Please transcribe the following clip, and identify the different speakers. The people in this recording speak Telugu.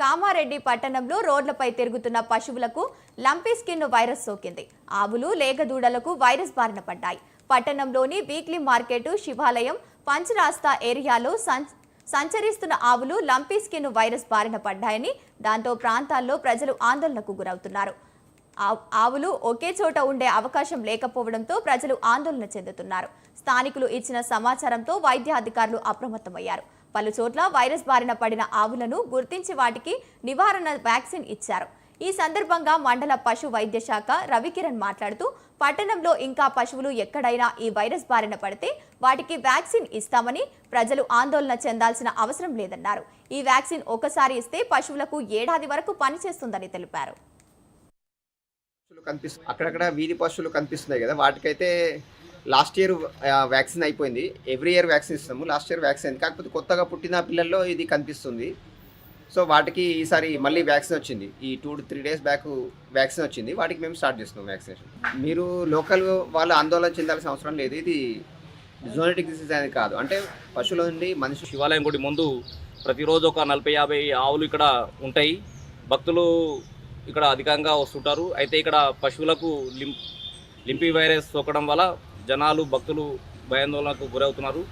Speaker 1: కామారెడ్డి పట్టణంలో రోడ్లపై తిరుగుతున్న పశువులకు లంపీ స్కిన్ వైరస్ సోకింది. ఆవులు లేగదూడలకు వైరస్ బారిన పడ్డాయి. పట్టణంలోని వీక్లీ మార్కెట్ శివాలయం పంచరాస్తా ఏరియాలో సంచరిస్తున్న ఆవులు లంపీ స్కిన్ వైరస్ బారిన పడ్డాయని దాంతో ప్రాంతాల్లో ప్రజలు ఆందోళనకు గురవుతున్నారు. ఆవులు ఒకే చోట ఉండే అవకాశం లేకపోవడంతో ప్రజలు ఆందోళన చెందుతున్నారు. స్థానికులు ఇచ్చిన సమాచారంతో వైద్య అధికారులు అప్రమత్తమయ్యారు. పలు చోట్ల వైరస్ బారిన పడిన ఆవులను గుర్తించి వాటికి నివారణ వ్యాక్సిన్ ఇచ్చారు. ఈ సందర్భంగా మండల పశు వైద్య శాఖ రవికిరణ్ మాట్లాడుతూ పట్టణంలో ఇంకా పశువులు ఎక్కడైనా ఈ వైరస్ బారిన పడితే వాటికి వ్యాక్సిన్ ఇస్తామని ప్రజలు ఆందోళన చెందాల్సిన అవసరం లేదన్నారు. ఈ వ్యాక్సిన్ ఒకసారి ఇస్తే పశువులకు ఏడాది వరకు పనిచేస్తుందని తెలిపారు.
Speaker 2: పశువులు కనిపిస్తుంది అక్కడక్కడ వీధి పశువులు కనిపిస్తున్నాయి కదా వాటికైతే లాస్ట్ ఇయర్ వ్యాక్సిన్ అయిపోయింది. ఎవ్రీ ఇయర్ వ్యాక్సిన్ ఇస్తాము లాస్ట్ ఇయర్ వ్యాక్సిన్ అయింది. కాకపోతే కొత్తగా పుట్టిన పిల్లల్లో ఇది కనిపిస్తుంది. సో వాటికి ఈసారి మళ్ళీ వ్యాక్సిన్ వచ్చింది. ఈ two three days back vaccine వచ్చింది. వాటికి మేము స్టార్ట్ చేస్తున్నాం వ్యాక్సినేషన్. మీరు లోకల్ వాళ్ళు ఆందోళన చెందాల్సిన అవసరం లేదు. ఇది జోనెటిక్ డిసీజ్ అనేది కాదు. అంటే పశువుల నుండి మనిషి
Speaker 3: శివాలయం గుడి ముందు ప్రతిరోజు ఒక నలభై యాభై ఆవులు ఇక్కడ ఉంటాయి. భక్తులు ఇక్కడ అధికంగా వస్తుంటారు. అయితే ఇక్కడ పశువులకు లిం లింపి వైరస్ సోకడం వల్ల జనాలు భక్తులు భయాందోళనకు గురవుతున్నారు.